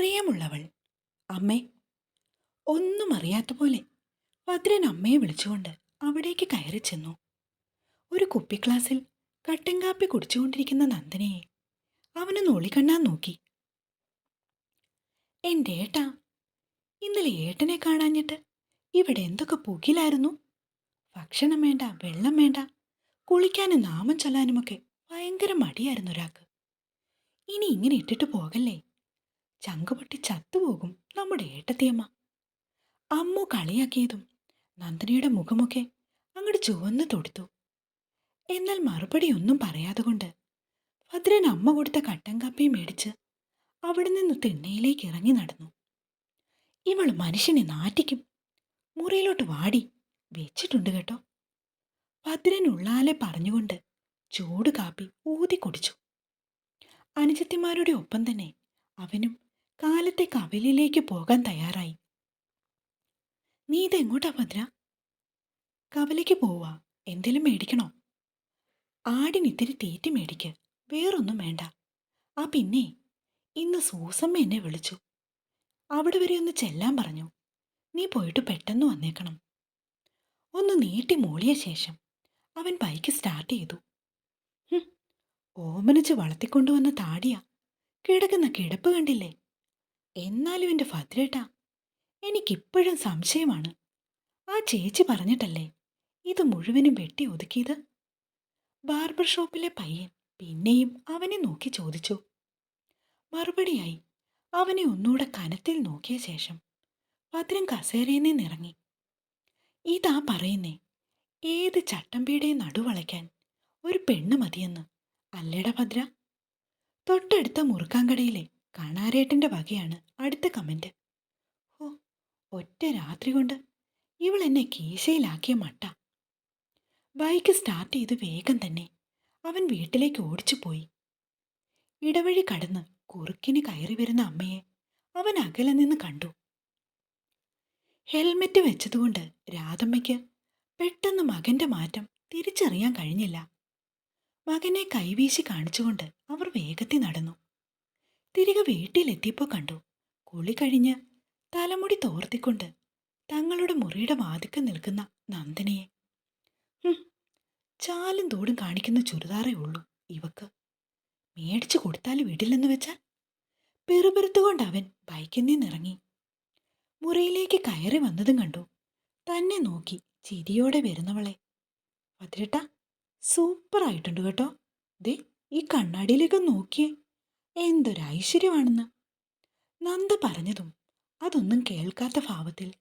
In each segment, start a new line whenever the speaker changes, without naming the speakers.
പ്രിയമുള്ളവൾ. അമ്മേ ഒന്നും അറിയാത്ത പോലെ ഭദ്രൻ അമ്മയെ വിളിച്ചുകൊണ്ട് അവിടേക്ക് കയറി ചെന്നു. ഒരു കുപ്പി ക്ലാസ്സിൽ കട്ടൻ കാപ്പി കുടിച്ചുകൊണ്ടിരിക്കുന്ന നന്ദനയെ അവന് നോളിക്കണ്ണാൻ നോക്കി. എന്റെ ഏട്ടാ ഇന്നലെ ഏട്ടനെ കാണാഞ്ഞിട്ട് ഇവിടെ എന്തൊക്കെ പുകിലായിരുന്നു? ഭക്ഷണം വേണ്ട വെള്ളം വേണ്ട കുളിക്കാനും നാമം ചൊല്ലാനുമൊക്കെ ഭയങ്കര മടിയായിരുന്നു ഒരാൾക്ക്. ഇനി ഇങ്ങനെ ഇട്ടിട്ട് പോകല്ലേ? ചങ്കുപൊട്ടി ചത്തുപോകും നമ്മുടെ ഏട്ടത്തിയമ്മ. അമ്മു കളിയാക്കിയതും നന്ദിനിയുടെ മുഖമൊക്കെ അങ്ങോട്ട് ചുവന്ന് തൊടുത്തു. എന്നാൽ മറുപടി ഒന്നും പറയാതെ കൊണ്ട് ഭദ്രൻ അമ്മ കൊടുത്ത കട്ടൻ കാപ്പിയും മേടിച്ച് അവിടെ നിന്ന് തിണ്ണയിലേക്ക് ഇറങ്ങി നടന്നു. ഇവൾ മനുഷ്യനെ നാറ്റിക്കും മുറിയിലോട്ട് വാടി വെച്ചിട്ടുണ്ട് കേട്ടോ. ഭദ്രൻ ഉള്ളാലെ പറഞ്ഞുകൊണ്ട് ചൂട് കാപ്പി ഊതി കുടിച്ചു. അനുജത്തിമാരുടെ ഒപ്പം തന്നെ അവനും കാലത്തെ കവലിലേക്ക് പോകാൻ തയ്യാറായി. നീ ഇതെങ്ങോട്ടാ ഭദ്ര? കവലയ്ക്ക് പോവാ. എന്തേലും മേടിക്കണോ? ആടിനിത്തിരി തീറ്റി മേടിക്ക്. വേറൊന്നും വേണ്ട. ആ പിന്നെ ഇന്ന് സൂസമ്മ എന്നെ വിളിച്ചു. അവിടെ വരെ ഒന്ന് ചെല്ലാൻ പറഞ്ഞു. നീ പോയിട്ട് പെട്ടെന്ന് വന്നേക്കണം. ഒന്ന് നീട്ടി മൂളിയ ശേഷം അവൻ ബൈക്ക് സ്റ്റാർട്ട് ചെയ്തു. ഓമനിച്ച് വളർത്തിക്കൊണ്ടുവന്ന താടിയാ. കിടക്കുന്ന കിടപ്പ് കണ്ടില്ലേ? എന്നാലും എന്റെ ഭദ്രേട്ടാ എനിക്കിപ്പോഴും സംശയമാണ്. ആ ചേച്ചി പറഞ്ഞിട്ടല്ലേ ഇത് മുഴുവനും വെട്ടി ഒതുക്കിയത്? ബാർബർ ഷോപ്പിലെ പയ്യൻ പിന്നെയും അവനെ നോക്കി ചോദിച്ചു. മറുപടിയായി അവനെ ഒന്നുകൂടെ കനത്തിൽ നോക്കിയ ശേഷം ഭദ്രൻ കസേരയിൽ നിന്നിറങ്ങി. ഇതാ പറയുന്നേ ഏത് ചട്ടമ്പിയുടെയും നടുവളയ്ക്കാൻ ഒരു പെണ്ണ് മതിയെന്ന്. അല്ലേടാ ഭദ്ര? തൊട്ടടുത്ത മുറുക്കാങ്കടയിലെ കാണാരേട്ടന്റെ വകയാണ്. അടുത്ത കമന്റ് ഓ ഒറ്റ രാത്രി കൊണ്ട് ഇവൾ എന്നെ കീശയിലാക്കിയ മട്ട. ബൈക്ക് സ്റ്റാർട്ട് ചെയ്ത് വേഗം തന്നെ അവൻ വീട്ടിലേക്ക് ഓടിച്ചു പോയി. ഇടവഴി കടന്ന് കുറുക്കിന് കയറി വരുന്ന അമ്മയെ അവൻ അകലെ നിന്ന് കണ്ടു. ഹെൽമെറ്റ് വെച്ചതുകൊണ്ട് രാധമ്മയ്ക്ക് പെട്ടെന്ന് മകന്റെ മാറ്റം തിരിച്ചറിയാൻ കഴിഞ്ഞില്ല. മകനെ കൈവീശി കാണിച്ചുകൊണ്ട് അവർ വേഗത്തിൽ നടന്നു. തിരികെ വീട്ടിലെത്തിയപ്പോൾ കണ്ടു. കുളി കഴിഞ്ഞ് തലമുടി തോർത്തിക്കൊണ്ട് തങ്ങളുടെ മുറിയുടെ വാതിക്കൽ നിൽക്കുന്ന നന്ദനയെ. ചാലും തോടും കാണിക്കുന്ന ചുരിദാറേ ഉള്ളൂ ഇവക്ക്. മേടിച്ചു കൊടുത്താൽ വിടില്ലെന്ന് വെച്ചാൽ? പെറുപെറുത്തുകൊണ്ട് അവൻ ബൈക്കിൽ നിന്നിറങ്ങി. മുറിയിലേക്ക് കയറി വന്നതും കണ്ടു. തന്നെ നോക്കി ചിരിയോടെ വരുന്നവളെ. പതിരട്ട സൂപ്പറായിട്ടുണ്ട് കേട്ടോ. ദേ ഈ കണ്ണാടിയിലേക്ക് നോക്കിയേ. എന്തൊരു ഐശ്വര്യമാണെന്ന്. നന്ദ പറഞ്ഞതും അതൊന്നും കേൾക്കാത്ത ഭാവത്തിൽ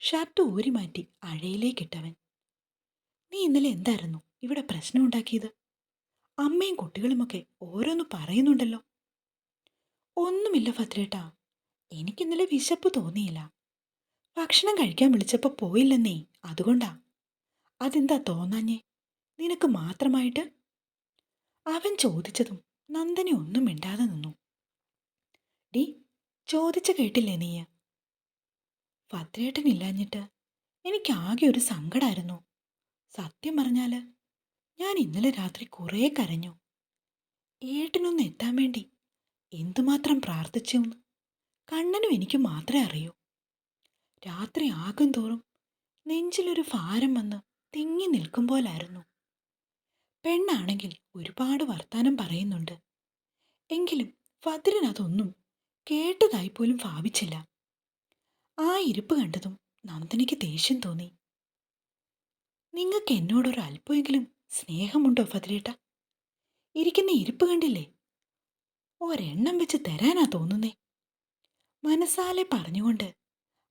ഷർട്ട് ഊരി മാറ്റി അഴയിലേക്കിട്ടവൻ. നീ ഇന്നലെ എന്തായിരുന്നു? ഇവിടെ പ്രശ്നം ഉണ്ടാക്കിയത്? അമ്മയും കുട്ടികളുമൊക്കെ ഓരോന്ന് പറയുന്നുണ്ടല്ലോ. ഒന്നുമില്ല ഭദ്രേട്ടാ. എനിക്കിന്നലെ വിശപ്പ് തോന്നിയില്ല. ഭക്ഷണം കഴിക്കാൻ വിളിച്ചപ്പോൾ പോയില്ലെന്നേ അതുകൊണ്ടാ. അതെന്താ തോന്നാഞ്ഞേ? നിനക്ക് മാത്രമായിട്ട്? അവൻ ചോദിച്ചതും നന്ദനെ ഒന്നും മിണ്ടാതെ നിന്നു. ഡി ചോദിച്ച കേട്ടില്ലേ നീ ഭദ്രേട്ടനില്ലാഞ്ഞിട്ട് എനിക്കാകെ ഒരു സങ്കടമായിരുന്നു സത്യം പറഞ്ഞാൽ ഞാൻ ഇന്നലെ രാത്രി കുറേ കരഞ്ഞു. ഏട്ടനൊന്ന് എത്താൻ വേണ്ടി എന്തുമാത്രം പ്രാർത്ഥിച്ചു കണ്ണനും എനിക്ക് മാത്രമേ അറിയൂ. രാത്രി ആകും തോറും നെഞ്ചിലൊരു ഭാരം വന്ന് തിങ്ങി നിൽക്കും പോലായിരുന്നു. പെണ്ണാണെങ്കിൽ ഒരുപാട് വർത്താനം പറയുന്നുണ്ട്. എങ്കിലും ഭദ്രൻ അതൊന്നും കേട്ടതായി പോലും ഭാവിച്ചില്ല. ആ ഇരിപ്പ് കണ്ടതും നന്ദിനിക്ക് ദേഷ്യം തോന്നി. നിങ്ങൾക്ക് എന്നോടൊരു അല്പമെങ്കിലും സ്നേഹമുണ്ടോ ഭദ്രേട്ട ഇരിക്കുന്ന ഇരിപ്പ് കണ്ടില്ലേ? ഒരെണ്ണം വെച്ച് തരാനാ തോന്നുന്നേ. മനസ്സാലെ പറഞ്ഞുകൊണ്ട്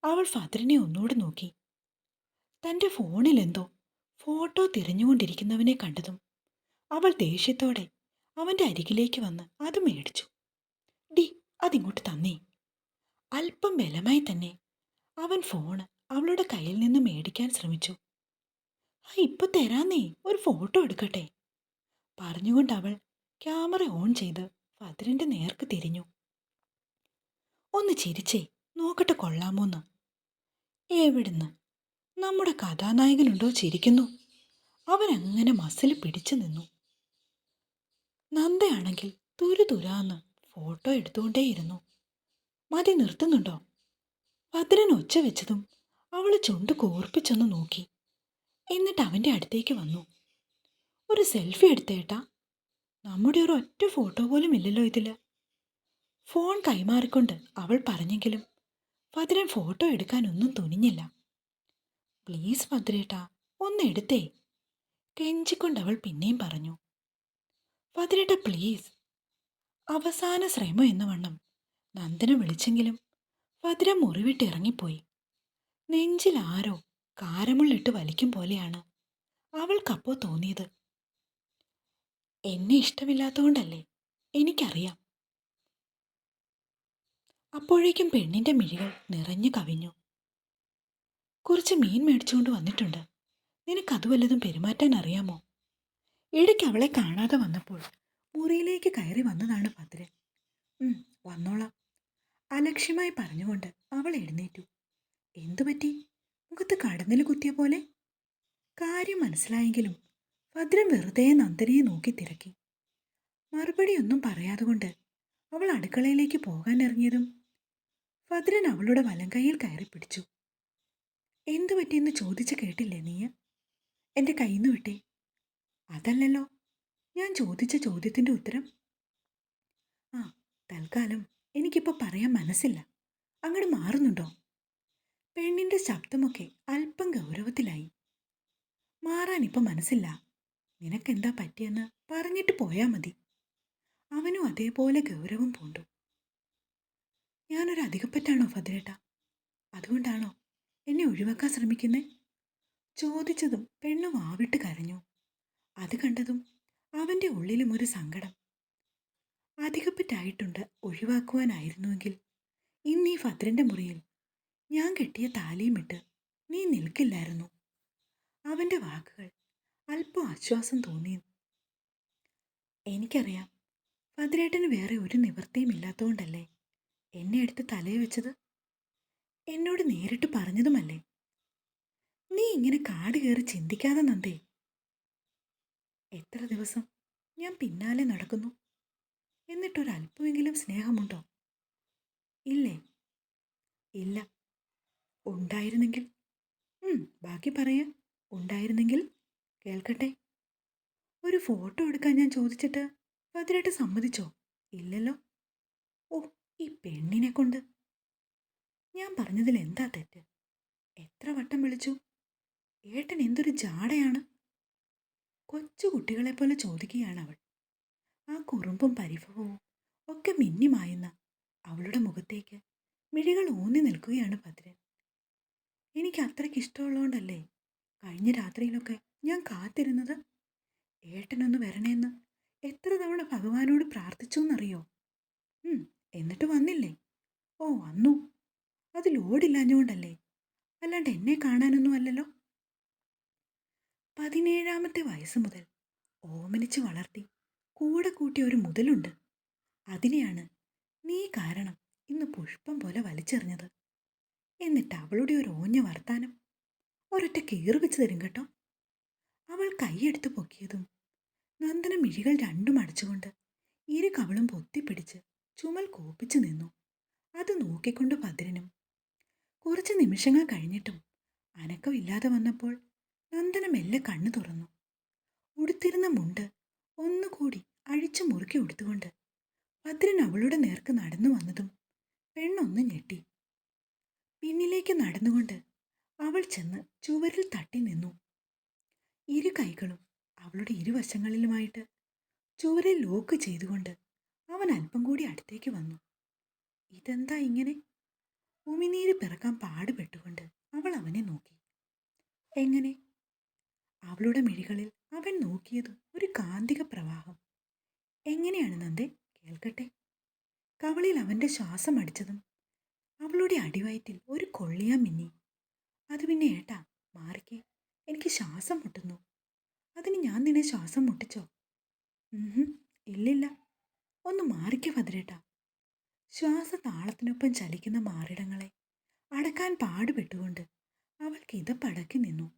അവൾ ഫദ്രനെ ഒന്നുകൂടെ നോക്കി. തന്റെ ഫോണിലെന്തോ ഫോട്ടോ തിരഞ്ഞുകൊണ്ടിരിക്കുന്നവനെ കണ്ടതും അവൾ ദേഷ്യത്തോടെ അവന്റെ അരികിലേക്ക് വന്ന് അത് മേടിച്ചു. ഡി അതിങ്ങോട്ട് തന്നേ. അല്പം ബലമായി തന്നെ അവൻ ഫോണ് അവളുടെ കയ്യിൽ നിന്ന് മേടിക്കാൻ ശ്രമിച്ചു. ആ ഇപ്പൊ തരാന്നേ ഒരു ഫോട്ടോ എടുക്കട്ടെ. പറഞ്ഞുകൊണ്ട് അവൾ ക്യാമറ ഓൺ ചെയ്ത് ഫദ്രന്റെ നേർക്ക് തിരിഞ്ഞു. ഒന്ന് ചിരിച്ചേ നോക്കട്ടെ കൊള്ളാമോന്ന്. എവിടുന്ന്? നമ്മുടെ കഥാനായകനുണ്ടോ ചിരിക്കുന്നു? അവൻ അങ്ങനെ മസിൽ പിടിച്ചു നിന്നു. നന്ദയാണെങ്കിൽ തുരു തുരാന്ന് ഫോട്ടോ എടുത്തുകൊണ്ടേയിരുന്നു. മതി നിർത്തുന്നുണ്ടോ? ഭദ്രൻ ഒച്ച വെച്ചതും അവൾ ചുണ്ട് കോർപ്പിച്ചൊന്ന് നോക്കി. എന്നിട്ട് അവന്റെ അടുത്തേക്ക് വന്നു. ഒരു സെൽഫി എടുത്തേട്ടാ നമ്മുടെ ഒരു ഒറ്റ ഫോട്ടോ പോലും ഇല്ലല്ലോ ഇതിൽ ഫോൺ കൈമാറിക്കൊണ്ട് അവൾ പറഞ്ഞെങ്കിലും ഭദ്രൻ ഫോട്ടോ എടുക്കാനൊന്നും തുനിഞ്ഞില്ല. പ്ലീസ് ഭദ്രേട്ടാ ഒന്ന് എടുത്തേ. കെഞ്ചിക്കൊണ്ട് അവൾ പിന്നെയും പറഞ്ഞു. ഭദ്രേട്ട പ്ലീസ് അവസാന ശ്രമം എന്ന വണ്ണം. നന്ദന വിളിച്ചെങ്കിലും ഭദ്ര മുറിവിട്ട് ഇറങ്ങിപ്പോയി. നെഞ്ചിൽ ആരോ കാരമുള്ളിട്ട് വലിക്കും പോലെയാണ് അവൾക്കപ്പോ തോന്നിയത്. എന്നെ ഇഷ്ടമില്ലാത്തതുകൊണ്ടല്ലേ? എനിക്കറിയാം. അപ്പോഴേക്കും പെണ്ണിന്റെ മിഴികൾ നിറഞ്ഞു കവിഞ്ഞു. കുറച്ച് മീൻ മേടിച്ചുകൊണ്ട് വന്നിട്ടുണ്ട്. നിനക്കത് വല്ലതും പെരുമാറ്റാൻ അറിയാമോ? ഇടയ്ക്ക് അവളെ കാണാതെ വന്നപ്പോൾ മുറിയിലേക്ക് കയറി വന്നതാണ് ഭദ്രൻ. വന്നോളാം അലക്ഷ്യമായി പറഞ്ഞുകൊണ്ട് അവൾ എഴുന്നേറ്റു. എന്തു പറ്റി? മുഖത്ത് കടന്നൽ കുത്തിയ പോലെ? കാര്യം മനസ്സിലായെങ്കിലും ഭദ്രൻ വെറുതെ നന്ദനയെ നോക്കി തിരക്കി. മറുപടിയൊന്നും പറയാതെ കൊണ്ട് അവൾ അടുക്കളയിലേക്ക് പോകാൻ ഇറങ്ങിയതും ഭദ്രൻ അവളുടെ വലം വലങ്കൈയിൽ കയറി പിടിച്ചു. എന്തു പറ്റിയെന്ന് ചോദിച്ചു കേട്ടില്ലേ നീ എന്റെ കയ്യിൽ നിന്ന് വിട്ടേ. അതല്ലല്ലോ. ഞാൻ ചോദിച്ച ചോദ്യത്തിന്റെ ഉത്തരം. ആ തൽക്കാലം എനിക്കിപ്പോൾ പറയാൻ മനസ്സില്ല. അങ്ങോട്ട് മാറുന്നുണ്ടോ? പെണ്ണിന്റെ ശബ്ദമൊക്കെ അല്പം ഗൗരവത്തിലായി. മാറാനിപ്പോൾ മനസ്സില്ല. നിനക്കെന്താ പറ്റിയെന്ന് പറഞ്ഞിട്ട് പോയാൽ മതി. അവനും അതേപോലെ ഗൗരവം പൂണ്ടു. ഞാനൊരു അധികപ്പറ്റാണോ ഭദ്രേട്ട? അതുകൊണ്ടാണോ എന്നെ ഒഴിവാക്കാൻ ശ്രമിക്കുന്നേ? ചോദിച്ചതും പെണ്ണ് ആവിട്ട് കരഞ്ഞു. അത് കണ്ടതും അവന്റെ ഉള്ളിലും ഒരു സങ്കടം. അധികപ്പറ്റായിട്ടുണ്ട് ഒഴിവാക്കുവാനായിരുന്നുവെങ്കിൽ. ഇന്ന് ഈ ഭദ്രന്റെ മുറിയിൽ ഞാൻ കെട്ടിയ താലിയും ഇട്ട് നീ നിൽക്കില്ലായിരുന്നു. അവന്റെ വാക്കുകൾ അല്പം ആശ്വാസം തോന്നി. എനിക്കറിയാം ഭദ്രേട്ടന് വേറെ ഒരു നിവൃത്തിയും ഇല്ലാത്തതുകൊണ്ടല്ലേ എന്നെ എടുത്ത് തലയെ വെച്ചത്. എന്നോട് നേരിട്ട് പറഞ്ഞതുമല്ലേ? നീ ഇങ്ങനെ കാട് കയറി ചിന്തിക്കാതെ നന്ദേ. എത്ര ദിവസം? ഞാൻ പിന്നാലെ നടക്കുന്നു. എന്നിട്ടൊരല്പമെങ്കിലും സ്നേഹമുണ്ടോ? ഇല്ലേ? ഇല്ല. ഉണ്ടായിരുന്നെങ്കിൽ? ബാക്കി പറയാ. ഉണ്ടായിരുന്നെങ്കിൽ കേൾക്കട്ടെ. ഒരു ഫോട്ടോ എടുക്കാൻ ഞാൻ ചോദിച്ചിട്ട് അതിനായിട്ട് സമ്മതിച്ചോ? ഇല്ലല്ലോ. ഓ ഈ പെണ്ണിനെ കൊണ്ട്. ഞാൻ പറഞ്ഞതിൽ എന്താ തെറ്റ്? എത്ര വട്ടം വിളിച്ചു? ഏട്ടൻ എന്തൊരു ജാടയാണ്. കൊച്ചു കുട്ടികളെ പോലെ ചോദിക്കുകയാണ് അവൾ ആ കുറുമ്പും പരിഭവവും ഒക്കെ മിന്നിമായുന്ന അവളുടെ മുഖത്തേക്ക് മിഴികൾ ഊന്നി നിൽക്കുകയാണ് ഭദ്രൻ. എനിക്ക് അത്രയ്ക്ക് ഇഷ്ടമുള്ളതുകൊണ്ടല്ലേ കഴിഞ്ഞ രാത്രിയിലൊക്കെ ഞാൻ കാത്തിരുന്നത്? ഏട്ടനൊന്ന് വരണേന്ന് എത്ര തവണ ഭഗവാനോട് പ്രാർത്ഥിച്ചു എന്നറിയോ എന്നിട്ട് വന്നില്ലേ? ഓ വന്നു. അതിൽ ഓടില്ലാഞ്ഞുകൊണ്ടല്ലേ അല്ലാണ്ട് എന്നെ കാണാനൊന്നും അല്ലല്ലോ? പതിനേഴാമത്തെ വയസ്സ് മുതൽ ഓമനിച്ച് വളർത്തി കൂടെ കൂട്ടിയ ഒരു മുതലുണ്ട്. അതിനെയാണ് നീ കാരണം ഇന്ന് പുഷ്പം പോലെ വലിച്ചെറിഞ്ഞത്. എന്നിട്ട് അവളുടെ ഒരു ഓഞ്ഞ വർത്താനം. ഒരൊറ്റ കീറ് വെച്ച് തരും കേട്ടോ അവൾ കൈയെടുത്ത് പൊക്കിയതും നന്ദന മിഴികൾ രണ്ടും അടച്ചുകൊണ്ട് ഇരു കവളും പൊത്തിപ്പിടിച്ച് ചുമൽ കോപ്പിച്ചു നിന്നു. അത് നോക്കിക്കൊണ്ട് ഭദ്രനും കുറച്ച് നിമിഷങ്ങൾ കഴിഞ്ഞിട്ടും അനക്കമില്ലാതെ വന്നപ്പോൾ നന്ദന മെല്ലെ കണ്ണു തുറന്നു. ഉടുത്തിരുന്ന മുണ്ട് ഒന്നുകൂടി അഴിച്ചു മുറുക്കി ഉടുത്തുകൊണ്ട് ഭദ്രൻ അവളുടെ നേർക്ക് നടന്നു വന്നതും പെണ്ണൊന്ന് ഞെട്ടി. പിന്നിലേക്ക് നടന്നുകൊണ്ട് അവൾ ചെന്ന് ചുവരിൽ തട്ടി നിന്നു. ഇരു കൈകളും അവളുടെ ഇരുവശങ്ങളിലുമായിട്ട് ചുവരെ ലോക്ക് ചെയ്തുകൊണ്ട് അവൻ അല്പം കൂടി അടുത്തേക്ക് വന്നു. ഇതെന്താ ഇങ്ങനെ? ഉമിനീര് പിറക്കാൻ പാടുപെട്ടുകൊണ്ട് അവൾ അവനെ നോക്കി. എങ്ങനെ? അവളുടെ മിഴികളിൽ അവൻ നോക്കിയത് ഒരു കാന്തിക പ്രവാഹം. എങ്ങനെയാണ് നന്ദേ? കേൾക്കട്ടെ. കവളിൽ അവന്റെ ശ്വാസം അടിച്ചതും അവളുടെ അടിവയറ്റിൽ ഒരു കൊള്ളിയാ മിന്നി. അത് പിന്നെ ഏട്ടാ മാറിക്കേ. എനിക്ക് ശ്വാസം മുട്ടുന്നു. അതിന് ഞാൻ നിന്നെ ശ്വാസം മുട്ടിച്ചോ? ഇല്ലില്ല. ഒന്ന് മാറിക്കേ ഭദ്രേട്ടാ. ശ്വാസ താളത്തിനൊപ്പം ചലിക്കുന്ന മാറിടങ്ങളെ അടക്കാൻ പാടുപെട്ടുകൊണ്ട് അവൾ ഇതപ്പടക്കി നിന്നു.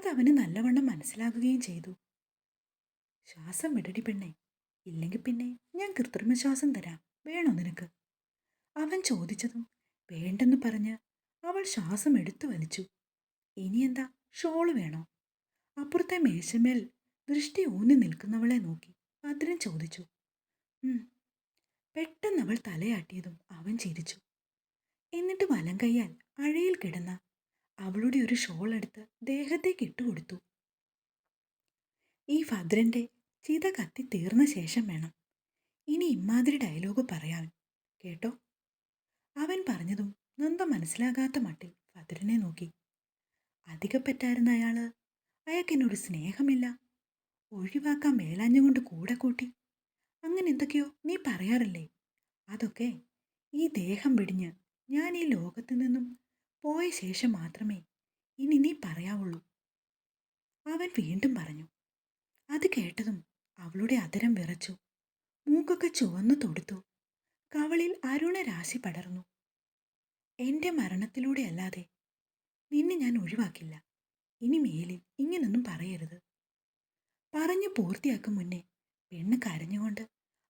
അതവന് നല്ലവണ്ണം മനസ്സിലാകുകയും ചെയ്തു. ശ്വാസം വിടടി പെണ്ണേ. ഇല്ലെങ്കിൽ പിന്നെ ഞാൻ കൃത്രിമ ശ്വാസം തരാം. വേണോ നിനക്ക്? അവൻ ചോദിച്ചതും വേണ്ടെന്ന് പറഞ്ഞ് അവൾ ശ്വാസം എടുത്തു വലിച്ചു. ഇനിയെന്താ? ഷോൾ വേണോ? അപ്പുറത്തെ മേശമേൽ ദൃഷ്ടി ഊന്നി നിൽക്കുന്നവളെ നോക്കി ഭദ്രൻ ചോദിച്ചു. പെട്ടെന്ന് അവൾ തലയാട്ടിയതും അവൻ ചിരിച്ചു. എന്നിട്ട് വലം കയ്യാൽ അഴയിൽ കിടന്ന അവളുടെ ഒരു ഷോൾ എടുത്ത് ദേഹത്തേക്ക് ഇട്ടുകൊടുത്തു ഈ ഭദ്രന്റെ ചിത കത്തി തീർന്ന ശേഷം വേണം. ഇനി ഇമ്മാതിരി ഡയലോഗ് പറയാൻ. കേട്ടോ? അവൻ പറഞ്ഞതും നന്ദ മനസ്സിലാകാത്ത മട്ടിൽ ഭദ്രനെ നോക്കി. അധികപ്പറ്റായിരുന്ന അയാൾക്ക് എന്നോട് സ്നേഹമില്ല. ഒഴിവാക്കാൻ മേലാഞ്ഞുകൊണ്ട് കൂടെ കൂട്ടി. അങ്ങനെ എന്തൊക്കെയോ നീ പറയാറില്ലേ? അതൊക്കെ ഈ ദേഹം പിടിഞ്ഞ് ഞാൻ ഈ ലോകത്തു നിന്നും പോയ ശേഷം മാത്രമേ ഇനി നീ പറയാവുള്ളൂ. അവൻ വീണ്ടും പറഞ്ഞു. അത് കേട്ടതും അവളുടെ അതരം വിറച്ചു. മൂക്കൊക്കെ ചുവന്നു തൊടുത്തു. കവളിൽ അരുണരാശി പടർന്നു. എന്റെ മരണത്തിലൂടെ അല്ലാതെ നിന്നെ ഞാൻ ഒഴിവാക്കില്ല. ഇനി മേലിൽ ഇങ്ങനൊന്നും പറയരുത് പറഞ്ഞു പൂർത്തിയാക്കും മുന്നേ പെണ്ണ് കരഞ്ഞുകൊണ്ട്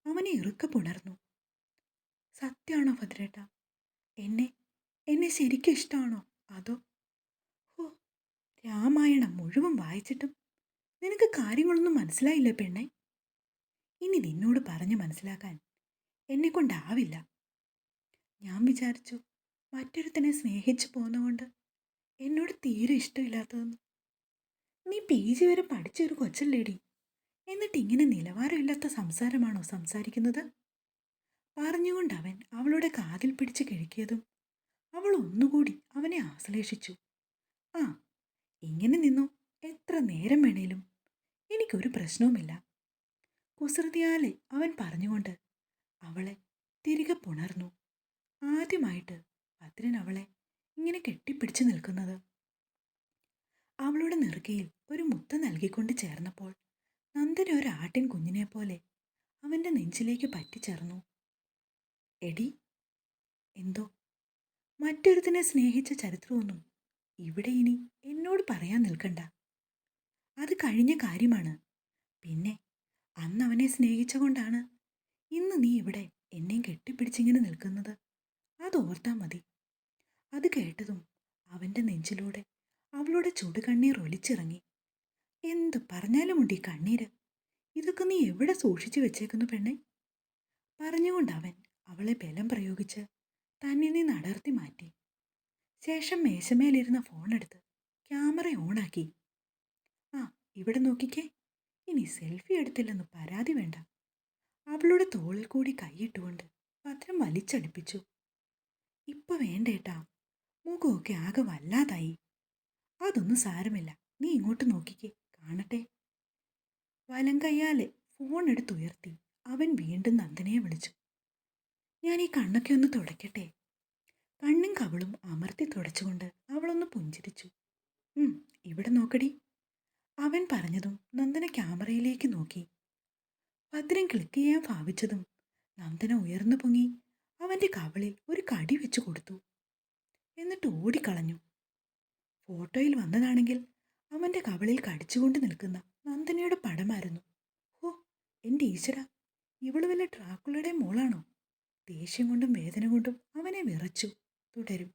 അവനെ ഇറുക്ക പുണർന്നു. സത്യമാണോ ഭദ്രേട്ട? എന്നെ എന്നെ ശരിക്കും ഇഷ്ടമാണോ അതോ ഓ രാമായണം മുഴുവൻ വായിച്ചിട്ടും നിനക്ക് കാര്യങ്ങളൊന്നും മനസ്സിലായില്ല പെണ്ണെ? ഇനി നിന്നോട് പറഞ്ഞു മനസ്സിലാക്കാൻ എന്നെ കൊണ്ടാവില്ല ഞാൻ വിചാരിച്ചു മറ്റൊരുത്തനെ സ്നേഹിച്ചു പോകുന്നതുകൊണ്ട് എന്നോട് തീരെ ഇഷ്ടമില്ലാത്തതെന്ന്. നീ പി. ജി. വരെ പഠിച്ചൊരു കൊച്ചല്ലേടി. എന്നിട്ട് ഇങ്ങനെ നിലവാരമില്ലാത്ത സംസാരമാണോ സംസാരിക്കുന്നത്? പറഞ്ഞുകൊണ്ട് അവൻ അവളുടെ കാതിൽ പിടിച്ച് കിഴക്കിയതും അവൾ ഒന്നുകൂടി അവനെ ആശ്ലേഷിച്ചു. ആ ഇങ്ങനെ നിന്നു? എത്ര നേരം വേണേലും. എനിക്കൊരു പ്രശ്നവുമില്ല. കുസൃതിയാലെ അവൻ പറഞ്ഞുകൊണ്ട് അവളെ തിരികെ പുണർന്നു. ആദ്യമായിട്ട് ഭദ്രൻ അവളെ ഇങ്ങനെ കെട്ടിപ്പിടിച്ചു നിൽക്കുന്നത്. അവളുടെ നെറുകയിൽ ഒരു മുത്ത നൽകിക്കൊണ്ട് ചേർന്നപ്പോൾ നന്ദന ഒരു ആട്ടിൻ കുഞ്ഞിനെ പോലെ അവന്റെ നെഞ്ചിലേക്ക് പറ്റിച്ചേർന്നു. എടി എന്തോ മറ്റൊരുത്തിനെ സ്നേഹിച്ച ചരിത്രമൊന്നും ഇവിടെ ഇനി എന്നോട് പറയാൻ നിൽക്കണ്ട. അത് കഴിഞ്ഞ കാര്യമാണ്. പിന്നെ അന്ന് അവനെ സ്നേഹിച്ചുകൊണ്ടാണ് ഇന്ന് നീ ഇവിടെ എന്നെ കെട്ടിപ്പിടിച്ചിങ്ങനെ നിൽക്കുന്നത്. അത് ഓർത്താ മതി. അത് കേട്ടതും അവന്റെ നെഞ്ചിലൂടെ അവളുടെ ചുടുകണ്ണീർ ഒലിച്ചിറങ്ങി. എന്ത് പറഞ്ഞാലുമുണ്ട് ഈ കണ്ണീര്? ഇതൊക്കെ നീ എവിടെ സൂക്ഷിച്ചു വെച്ചേക്കുന്നു പെണ്ണെ? പറഞ്ഞുകൊണ്ട് അവൻ അവളെ ബലം പ്രയോഗിച്ച് തന്നിൽ നിന്ന് അടർത്തി മാറ്റി. ശേഷം മേശമേലിരുന്ന ഫോണെടുത്ത് ക്യാമറ ഓണാക്കി. ആ ഇവിടെ നോക്കിക്കേ. ഇനി സെൽഫി എടുത്തില്ലെന്ന് പരാതി വേണ്ട. അവളുടെ തോളിൽ കൂടി കൈയിട്ടുകൊണ്ട് പത്രം വലിച്ചടുപ്പിച്ചു. ഇപ്പൊ വേണ്ടേട്ടാ മുഖമൊക്കെ ആകെ വല്ലാതായി. അതൊന്നും സാരമില്ല. നീ ഇങ്ങോട്ട് നോക്കിക്കേ. കാണട്ടെ. വലം കയ്യാലെ ഫോൺ എടുത്തുയർത്തി അവൻ വീണ്ടും നന്ദനയെ വിളിച്ചു. ഞാൻ ഈ കണ്ണൊക്കെ ഒന്ന് തുടയ്ക്കട്ടെ. കണ്ണും കവളും അമർത്തി തുടച്ചുകൊണ്ട് അവളൊന്ന് പുഞ്ചിരിച്ചു. ഇവിടെ നോക്കടി. അവൻ പറഞ്ഞതും നന്ദന ക്യാമറയിലേക്ക് നോക്കി. ഭദ്രൻ ക്ലിക്ക് ചെയ്യാൻ ഭാവിച്ചതും നന്ദന ഉയർന്നു പൊങ്ങി അവന്റെ കവളിൽ ഒരു കടി വെച്ചു കൊടുത്തു. എന്നിട്ട് ഓടിക്കളഞ്ഞു. ഫോട്ടോയിൽ വന്നതാണെങ്കിൽ അവന്റെ കവളിൽ കടിച്ചുകൊണ്ട് നിൽക്കുന്ന നന്ദനയുടെ പടമായിരുന്നു. ഓ എന്റെ ഈശ്വര ഇവൾ വല്ല ട്രാക്കുളയുടെ മോളാണോ? ദേഷ്യം കൊണ്ടും വേദന കൊണ്ടും അവനെ വിറച്ചു. തുടരും.